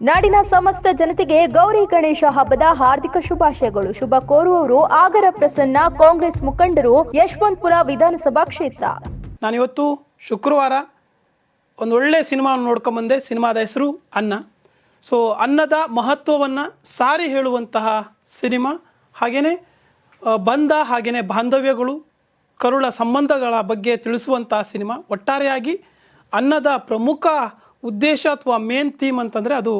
ನಾಡಿನ ಸಮಸ್ತ ಜನತೆಗೆ ಗೌರಿ ಗಣೇಶ ಹಬ್ಬದ ಹಾರ್ದಿಕ ಶುಭಾಶಯಗಳು. ಶುಭ ಕೋರುವವರು ಆಗರ ಪ್ರಸನ್ನ, ಕಾಂಗ್ರೆಸ್ ಮುಖಂಡರು ಯಶವಂತಪುರ ವಿಧಾನಸಭಾ ಕ್ಷೇತ್ರ. ನಾನಿವತ್ತು ಶುಕ್ರವಾರ ಒಂದು ಒಳ್ಳೆಯ ಸಿನಿಮಾವನ್ನು ನೋಡ್ಕೊಂಬಂದೆ, ಸಿನಿಮಾದ ಹೆಸರು ಅನ್ನ. ಸೊ ಅನ್ನದ ಮಹತ್ವವನ್ನು ಸಾರಿ ಹೇಳುವಂತಹ ಸಿನಿಮಾ, ಹಾಗೇನೆ ಬಂದ ಹಾಗೆಯೇ ಬಾಂಧವ್ಯಗಳು, ಕರುಳ ಸಂಬಂಧಗಳ ಬಗ್ಗೆ ತಿಳಿಸುವಂತಹ ಸಿನಿಮಾ. ಒಟ್ಟಾರೆಯಾಗಿ ಅನ್ನದ ಪ್ರಮುಖ ಉದ್ದೇಶ ಅಥವಾ ಮೇನ್ ಥೀಮ್ ಅಂತಂದರೆ ಅದು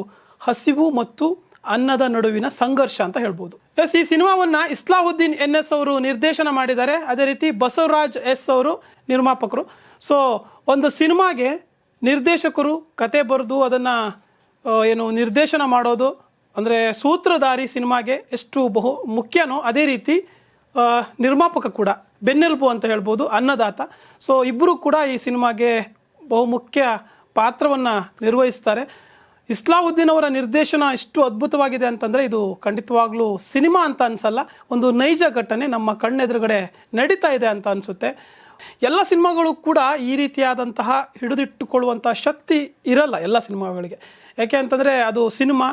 ಹಸಿವು ಮತ್ತು ಅನ್ನದ ನಡುವಿನ ಸಂಘರ್ಷ ಅಂತ ಹೇಳ್ಬೋದು. ಎಸ್, ಈ ಸಿನಿಮಾವನ್ನ ಇಸ್ಲಾವುದ್ದೀನ್ ಎನ್ ಎಸ್ ಅವರು ನಿರ್ದೇಶನ ಮಾಡಿದ್ದಾರೆ. ಅದೇ ರೀತಿ ಬಸವರಾಜ್ ಎಸ್ ಅವರು ನಿರ್ಮಾಪಕರು. ಸೊ ಒಂದು ಸಿನಿಮಾಗೆ ನಿರ್ದೇಶಕರು ಕತೆ ಬರೆದು ಅದನ್ನು ಏನು ನಿರ್ದೇಶನ ಮಾಡೋದು, ಅಂದರೆ ಸೂತ್ರಧಾರಿ ಸಿನಿಮಾಗೆ ಎಷ್ಟು ಬಹು, ಮುಖ್ಯನೋ ಅದೇ ರೀತಿ ನಿರ್ಮಾಪಕ ಕೂಡ. ಬೆನ್ನೆಲುಬು ಅಂತ ಹೇಳ್ಬೋದು, ಅನ್ನದಾತ. ಸೊ ಇಬ್ಬರು ಕೂಡ ಈ ಸಿನಿಮಾಗೆ ಬಹುಮುಖ್ಯ ಪಾತ್ರವನ್ನು ನಿರ್ವಹಿಸ್ತಾರೆ. ಇಸ್ಲಾವುದ್ದೀನ್ ಅವರ ನಿರ್ದೇಶನ ಎಷ್ಟು ಅದ್ಭುತವಾಗಿದೆ ಅಂತಂದರೆ ಇದು ಖಂಡಿತವಾಗ್ಲೂ ಸಿನಿಮಾ ಅಂತ ಅನಿಸಲ್ಲ, ಒಂದು ನೈಜ ಘಟನೆ ನಮ್ಮ ಕಣ್ಣೆದುರುಗಡೆ ನಡೀತಾ ಇದೆ ಅಂತ ಅನಿಸುತ್ತೆ. ಎಲ್ಲ ಸಿನಿಮಾಗಳು ಕೂಡ ಈ ರೀತಿಯಾದಂತಹ ಹಿಡಿದಿಟ್ಟುಕೊಳ್ಳುವಂತಹ ಶಕ್ತಿ ಇರಲ್ಲ ಎಲ್ಲ ಸಿನಿಮಾಗಳಿಗೆ. ಯಾಕೆ ಅಂತಂದರೆ ಅದು ಸಿನಿಮಾ,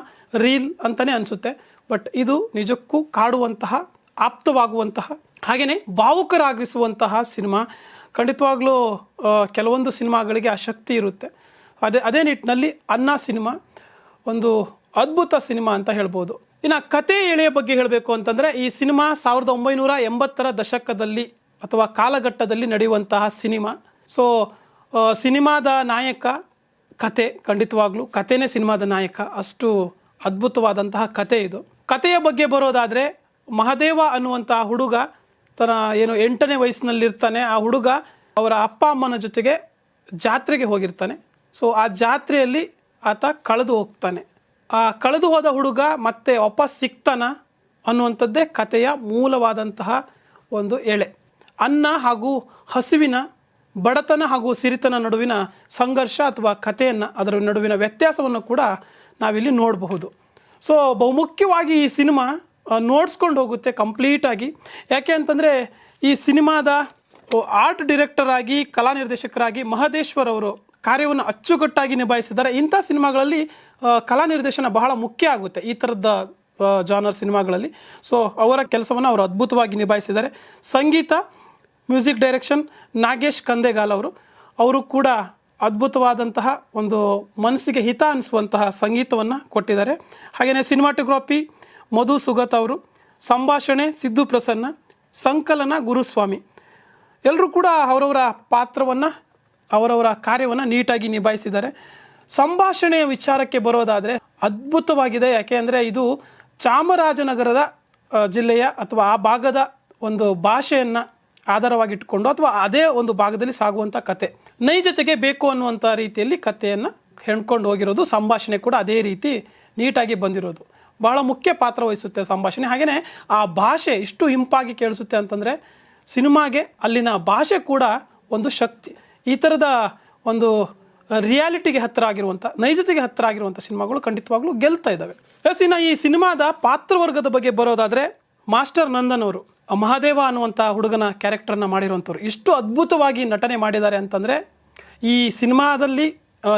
ರೀಲ್ ಅಂತಲೇ ಅನಿಸುತ್ತೆ. ಬಟ್ ಇದು ನಿಜಕ್ಕೂ ಕಾಡುವಂತಹ, ಆಪ್ತವಾಗುವಂತಹ ಹಾಗೆಯೇ ಭಾವುಕರಾಗಿಸುವಂತಹ ಸಿನಿಮಾ. ಖಂಡಿತವಾಗ್ಲೂ ಕೆಲವೊಂದು ಸಿನಿಮಾಗಳಿಗೆ ಆ ಶಕ್ತಿ ಇರುತ್ತೆ. ಅದೇ ಅದೇ ನಿಟ್ಟಿನಲ್ಲಿ ಅನ್ನ ಸಿನಿಮಾ, ಒಂದು ಅದ್ಭುತ ಸಿನಿಮಾ ಅಂತ ಹೇಳ್ಬೋದು. ಇನ್ನು ಕತೆ ಎಳೆಯ ಬಗ್ಗೆ ಹೇಳಬೇಕು ಅಂತಂದರೆ ಈ ಸಿನಿಮಾ ಸಾವಿರದ ಒಂಬೈನೂರ ಎಂಬತ್ತರ ದಶಕದಲ್ಲಿ ಅಥವಾ ಕಾಲಘಟ್ಟದಲ್ಲಿ ನಡೆಯುವಂತಹ ಸಿನಿಮಾ. ಸೊ ಸಿನಿಮಾದ ನಾಯಕ ಕತೆ, ಖಂಡಿತವಾಗ್ಲೂ ಕತೆನೇ ಸಿನಿಮಾದ ನಾಯಕ. ಅಷ್ಟು ಅದ್ಭುತವಾದಂತಹ ಕತೆ ಇದು. ಕತೆಯ ಬಗ್ಗೆ ಬರೋದಾದರೆ ಮಹದೇವ ಅನ್ನುವಂತಹ ಹುಡುಗ ತನ್ನ ಏನು ಎಂಟನೇ ವಯಸ್ಸಿನಲ್ಲಿರ್ತಾನೆ. ಆ ಹುಡುಗ ಅವರ ಅಪ್ಪ ಅಮ್ಮನ ಜೊತೆಗೆ ಜಾತ್ರೆಗೆ ಹೋಗಿರ್ತಾನೆ. ಸೊ ಆ ಜಾತ್ರೆಯಲ್ಲಿ ಆತ ಕಳೆದು ಹೋಗ್ತಾನೆ. ಆ ಕಳೆದು ಹೋದ ಹುಡುಗ ಮತ್ತೆ ವಾಪಸ್ ಸಿಗ್ತಾನ ಅನ್ನುವಂಥದ್ದೇ ಕಥೆಯ ಮೂಲವಾದಂತಹ ಒಂದು ಎಳೆ. ಅನ್ನ ಹಾಗೂ ಹಸುವಿನ, ಬಡತನ ಹಾಗೂ ಸಿರಿತನ ನಡುವಿನ ಸಂಘರ್ಷ ಅಥವಾ ಕಥೆಯನ್ನು, ಅದರ ನಡುವಿನ ವ್ಯತ್ಯಾಸವನ್ನು ಕೂಡ ನಾವಿಲ್ಲಿ ನೋಡಬಹುದು. ಸೊ ಬಹುಮುಖ್ಯವಾಗಿ ಈ ಸಿನಿಮಾ ನೋಡ್ಸ್ಕೊಂಡು ಹೋಗುತ್ತೆ ಕಂಪ್ಲೀಟಾಗಿ. ಯಾಕೆ ಅಂತಂದರೆ ಈ ಸಿನಿಮಾದ ಆರ್ಟ್ ಡೈರೆಕ್ಟರ್ ಆಗಿ, ಕಲಾ ನಿರ್ದೇಶಕರಾಗಿ ಮಹದೇಶ್ವರ್ ಅವರು ಕಾರ್ಯವನ್ನು ಅಚ್ಚುಕಟ್ಟಾಗಿ ನಿಭಾಯಿಸಿದ್ದಾರೆ. ಇಂಥ ಸಿನಿಮಾಗಳಲ್ಲಿ ಕಲಾ ನಿರ್ದೇಶನ ಬಹಳ ಮುಖ್ಯ ಆಗುತ್ತೆ ಈ ಥರದ ಜಾನರ್ ಸಿನಿಮಾಗಳಲ್ಲಿ. ಸೊ, ಅವರ ಕೆಲಸವನ್ನು ಅವರು ಅದ್ಭುತವಾಗಿ ನಿಭಾಯಿಸಿದ್ದಾರೆ. ಸಂಗೀತ, ಮ್ಯೂಸಿಕ್ ಡೈರೆಕ್ಷನ್, ನಾಗೇಶ್ ಕಂದೇಗಾಲ್ ಅವರು ಅವರು ಕೂಡ ಅದ್ಭುತವಾದಂತಹ ಒಂದು ಮನಸ್ಸಿಗೆ ಹಿತ ಅನಿಸುವಂತಹ ಸಂಗೀತವನ್ನು ಕೊಟ್ಟಿದ್ದಾರೆ. ಹಾಗೆಯೇ ಸಿನಿಮಾಟೋಗ್ರಾಫಿ, ಮಧು ಸುಗತ್ ಅವರು, ಸಂಭಾಷಣೆ, ಸಿದ್ದು ಪ್ರಸನ್ನ, ಸಂಕಲನ ಗುರುಸ್ವಾಮಿ. ಎಲ್ಲರೂ ಕೂಡ ಅವರವರ ಪಾತ್ರವನ್ನು, ಅವರವರ ಕಾರ್ಯವನ್ನು ನೀಟಾಗಿ ನಿಭಾಯಿಸಿದ್ದಾರೆ. ಸಂಭಾಷಣೆಯ ವಿಚಾರಕ್ಕೆ ಬರೋದಾದರೆ ಅದ್ಭುತವಾಗಿದೆ. ಯಾಕೆ ಅಂದರೆ ಇದು ಚಾಮರಾಜನಗರದ ಜಿಲ್ಲೆಯ ಅಥವಾ ಆ ಭಾಗದ ಒಂದು ಭಾಷೆಯನ್ನು ಆಧಾರವಾಗಿಟ್ಟುಕೊಂಡು ಅಥವಾ ಅದೇ ಒಂದು ಭಾಗದಲ್ಲಿ ಸಾಗುವಂಥ ಕತೆ. ನೈಜತೆಗೆ ಬೇಕು ಅನ್ನುವಂಥ ರೀತಿಯಲ್ಲಿ ಕಥೆಯನ್ನು ಹೆಣ್ಕೊಂಡು ಹೋಗಿರೋದು, ಸಂಭಾಷಣೆ ಕೂಡ ಅದೇ ರೀತಿ ನೀಟಾಗಿ ಬಂದಿರೋದು. ಬಹಳ ಮುಖ್ಯ ಪಾತ್ರ ವಹಿಸುತ್ತೆ ಸಂಭಾಷಣೆ. ಹಾಗೆಯೇ ಆ ಭಾಷೆ ಇಷ್ಟು ಇಂಪಾಗಿ ಕೇಳಿಸುತ್ತೆ ಅಂತಂದರೆ ಸಿನಿಮಾಗೆ ಅಲ್ಲಿನ ಭಾಷೆ ಕೂಡ ಒಂದು ಶಕ್ತಿ. ಈ ಥರದ ಒಂದು ರಿಯಾಲಿಟಿಗೆ ಹತ್ತಿರ ಆಗಿರುವಂಥ ನೈಜತೆಗೆ ಹತ್ತಿರ ಆಗಿರುವಂಥ ಸಿನಿಮಾಗಳು ಖಂಡಿತವಾಗ್ಲೂ ಗೆಲ್ತಾ ಇದ್ದಾವೆ. ಎಸ್ ಇನ್ನು ಈ ಸಿನಿಮಾದ ಪಾತ್ರವರ್ಗದ ಬಗ್ಗೆ ಬರೋದಾದರೆ ಮಾಸ್ಟರ್ ನಂದನ್ ಅವರು ಮಹಾದೇವ ಅನ್ನುವಂಥ ಹುಡುಗನ ಕ್ಯಾರೆಕ್ಟರ್ನ ಮಾಡಿರುವಂಥವ್ರು. ಇಷ್ಟು ಅದ್ಭುತವಾಗಿ ನಟನೆ ಮಾಡಿದ್ದಾರೆ ಅಂತಂದರೆ ಈ ಸಿನಿಮಾದಲ್ಲಿ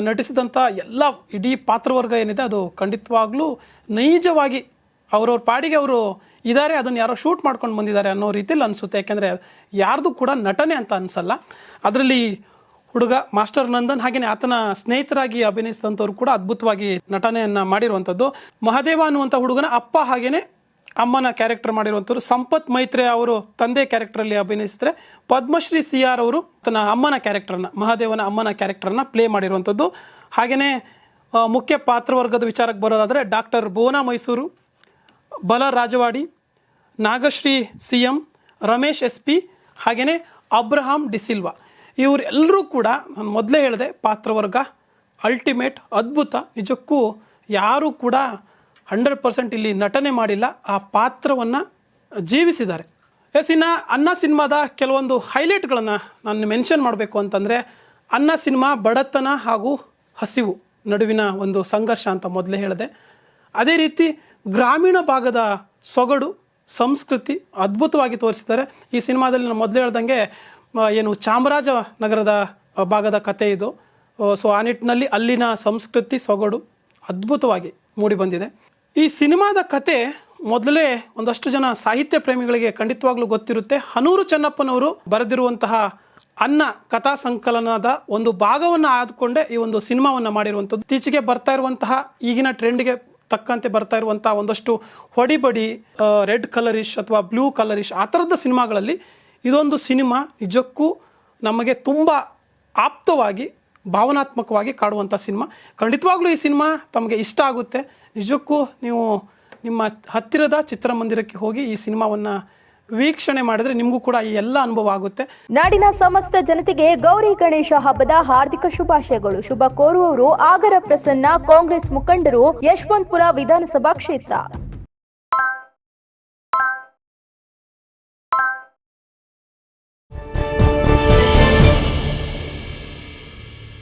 ನಟಿಸಿದಂಥ ಎಲ್ಲ ಇಡೀ ಪಾತ್ರವರ್ಗ ಏನಿದೆ ಅದು ಖಂಡಿತವಾಗ್ಲೂ ನೈಜವಾಗಿ ಅವ್ರವ್ರ ಪಾಡಿಗೆ ಅವರು ಇದ್ದಾರೆ ಅದನ್ನು ಯಾರೋ ಶೂಟ್ ಮಾಡ್ಕೊಂಡು ಬಂದಿದ್ದಾರೆ ಅನ್ನೋ ರೀತಿಯಲ್ಲಿ ಅನಿಸುತ್ತೆ. ಯಾಕೆಂದರೆ ಯಾರ್ದು ಕೂಡ ನಟನೆ ಅಂತ ಅನಿಸಲ್ಲ. ಅದರಲ್ಲಿ ಹುಡುಗ ಮಾಸ್ಟರ್ ನಂದನ್ ಹಾಗೆಯೇ ಆತನ ಸ್ನೇಹಿತರಾಗಿ ಅಭಿನಯಿಸಿದಂಥವ್ರು ಕೂಡ ಅದ್ಭುತವಾಗಿ ನಟನೆಯನ್ನು ಮಾಡಿರುವಂಥದ್ದು. ಮಹದೇವ ಅನ್ನುವಂಥ ಹುಡುಗನ ಅಪ್ಪ ಹಾಗೆಯೇ ಅಮ್ಮನ ಕ್ಯಾರೆಕ್ಟರ್ ಮಾಡಿರುವಂಥವ್ರು. ಸಂಪತ್ ಮೈತ್ರೆ ಅವರು ತಂದೆ ಕ್ಯಾರೆಕ್ಟರಲ್ಲಿ ಅಭಿನಯಿಸಿದ್ರೆ ಪದ್ಮಶ್ರೀ ಸಿ ಆರ್ ಅವರು ತನ್ನ ಅಮ್ಮನ ಕ್ಯಾರೆಕ್ಟರ್ನ ಮಹಾದೇವನ ಅಮ್ಮನ ಕ್ಯಾರೆಕ್ಟರ್ನ ಪ್ಲೇ ಮಾಡಿರುವಂಥದ್ದು. ಹಾಗೆಯೇ ಮುಖ್ಯ ಪಾತ್ರವರ್ಗದ ವಿಚಾರಕ್ಕೆ ಬರೋದಾದರೆ doctor Bhuvana Mysuru. Bala Rajawadi, Nagashree C M Ramesh S P ಹಾಗೆಯೇ ಅಬ್ರಹಾಂ ಡಿಸಿಲ್ವಾ ಇವರೆಲ್ಲರೂ ಕೂಡ ನಾನು ಮೊದಲೇ ಹೇಳಿದೆ, ಪಾತ್ರವರ್ಗ, ಅಲ್ಟಿಮೇಟ್, ಅದ್ಭುತ. ನಿಜಕ್ಕೂ ಯಾರೂ ಕೂಡ ಹಂಡ್ರೆಡ್ ಪರ್ಸೆಂಟ್ ಇಲ್ಲಿ ನಟನೆ ಮಾಡಿಲ್ಲ, ಆ ಪಾತ್ರವನ್ನು ಜೀವಿಸಿದ್ದಾರೆ. ಎಸ್, ಇನ್ನು ಅನ್ನ ಸಿನಿಮಾದ ಕೆಲವೊಂದು ಹೈಲೈಟ್ಗಳನ್ನು ನಾನು ಮೆನ್ಷನ್ ಮಾಡಬೇಕು ಅಂತಂದರೆ, ಅನ್ನ ಸಿನಿಮಾ ಬಡತನ ಹಾಗೂ ಹಸಿವು ನಡುವಿನ ಒಂದು ಸಂಘರ್ಷ ಅಂತ ಮೊದಲೇ ಹೇಳಿದೆ. ಅದೇ ರೀತಿ ಗ್ರಾಮೀಣ ಭಾಗದ ಸೊಗಡು ಸಂಸ್ಕೃತಿ ಅದ್ಭುತವಾಗಿ ತೋರಿಸಿದ್ದಾರೆ. ಈ ಸಿನಿಮಾದಲ್ಲಿ ನಾನು ಮೊದಲು ಹೇಳ್ದಂಗೆ ಏನು ಚಾಮರಾಜ ನಗರದ ಭಾಗದ ಕತೆ ಇದು. ಸೊ ಆ ನಿಟ್ಟಿನಲ್ಲಿ ಅಲ್ಲಿನ ಸಂಸ್ಕೃತಿ ಸೊಗಡು ಅದ್ಭುತವಾಗಿ ಮೂಡಿಬಂದಿದೆ ಈ ಸಿನಿಮಾದ ಕತೆ ಮೊದಲೇ ಒಂದಷ್ಟು ಜನ ಸಾಹಿತ್ಯ ಪ್ರೇಮಿಗಳಿಗೆ ಖಂಡಿತವಾಗ್ಲೂ ಗೊತ್ತಿರುತ್ತೆ. ಹನೂರು ಚೆನ್ನಪ್ಪನವರು ಬರೆದಿರುವಂತಹ ಅನ್ನ ಕಥಾ ಸಂಕಲನದ ಒಂದು ಭಾಗವನ್ನು ಆದ್ಕೊಂಡೇ ಈ ಒಂದು ಸಿನಿಮಾವನ್ನು ಮಾಡಿರುವಂಥದ್ದು. ಇತ್ತೀಚೆಗೆ ಬರ್ತಾ ಇರುವಂತಹ ಈಗಿನ ಟ್ರೆಂಡ್ಗೆ ತಕ್ಕಂತೆ ಬರ್ತಾ ಇರುವಂಥ ಒಂದಷ್ಟು ಹೊಡಿಬಡಿ ರೆಡ್ ಕಲರಿಶ್ ಅಥವಾ ಬ್ಲೂ ಕಲರಿಶ್ ಆ ಥರದ ಸಿನಿಮಾಗಳಲ್ಲಿ ಇದೊಂದು ಸಿನಿಮಾ ನಿಜಕ್ಕೂ ನಮಗೆ ತುಂಬ ಆಪ್ತವಾಗಿ, ಭಾವನಾತ್ಮಕವಾಗಿ ಕಾಡುವಂಥ ಸಿನಿಮಾ. ಖಂಡಿತವಾಗ್ಲೂ ಈ ಸಿನಿಮಾ ತಮಗೆ ಇಷ್ಟ ಆಗುತ್ತೆ. ನಿಜಕ್ಕೂ ನೀವು ನಿಮ್ಮ ಹತ್ತಿರದ ಚಿತ್ರಮಂದಿರಕ್ಕೆ ಹೋಗಿ ಈ ಸಿನಿಮಾವನ್ನು ವೀಕ್ಷಣೆ ಮಾಡಿದ್ರೆ ನಿಮಗೂ ಕೂಡ ಈ ಎಲ್ಲ ಅನುಭವ ಆಗುತ್ತೆ. ನಾಡಿನ ಸಮಸ್ತ ಜನತೆಗೆ ಗೌರಿ ಗಣೇಶ ಹಬ್ಬದ ಹಾರ್ದಿಕ ಶುಭಾಶಯಗಳು. ಶುಭ ಕೋರುವವರು ಆಗರ ಪ್ರಸನ್ನ, ಕಾಂಗ್ರೆಸ್ ಮುಖಂಡರು ಯಶವಂತಪುರ ವಿಧಾನಸಭಾ ಕ್ಷೇತ್ರ.